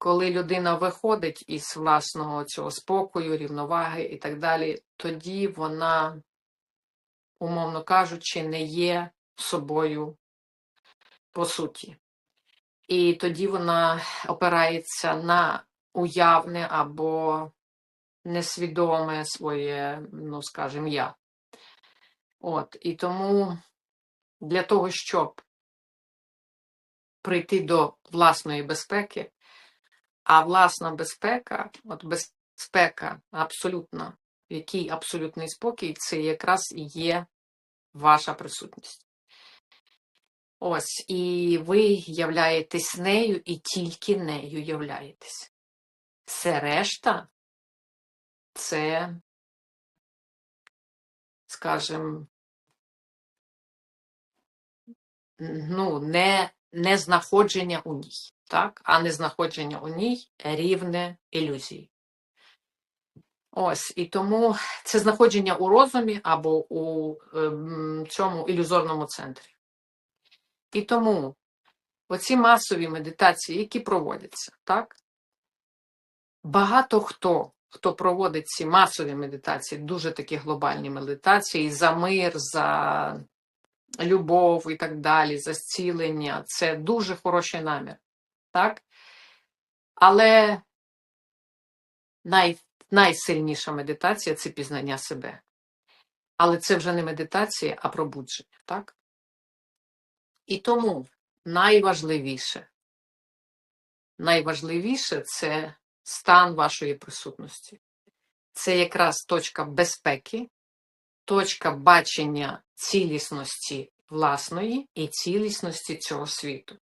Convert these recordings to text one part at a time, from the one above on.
коли людина виходить із власного цього спокою, рівноваги і так далі, тоді вона, умовно кажучи, не є собою по суті. І тоді вона опирається на уявне або несвідоме своє, ну скажімо, я. От, і тому для того, щоб прийти до власної безпеки, а власна безпека, от безпека абсолютна, який абсолютний спокій, це якраз і є ваша присутність. Ось, і ви являєтесь нею і тільки нею являєтесь. Все решта це, скажімо, ну, не, не знаходження у ній, так? а не знаходження у ній рівне ілюзії. Ось, і тому це знаходження у розумі або у ем, цьому ілюзорному центрі. І тому оці масові медитації, які проводяться, так? Багато хто, хто проводить ці масові медитації, дуже такі глобальні медитації, за мир, за любов і так далі, за зцілення, це дуже хороший намір, так? Але най, найсильніша медитація це пізнання себе. Але це вже не медитація, а пробудження, так? І тому найважливіше, найважливіше це стан вашої присутності. Це якраз точка безпеки, точка бачення цілісності власної і цілісності цього світу.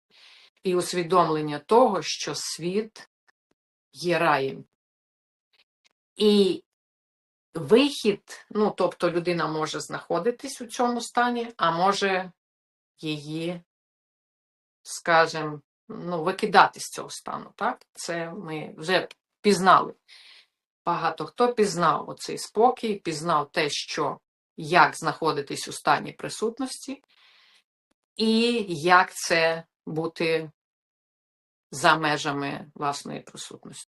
І усвідомлення того, що світ є раєм. І вихід, ну, тобто людина може знаходитись у цьому стані, а може її, скажімо, ну, викидати з цього стану. Так? Це ми вже пізнали. Багато хто пізнав оцей спокій, пізнав те, що як знаходитись у стані присутності, і як це бути за межами власної присутності.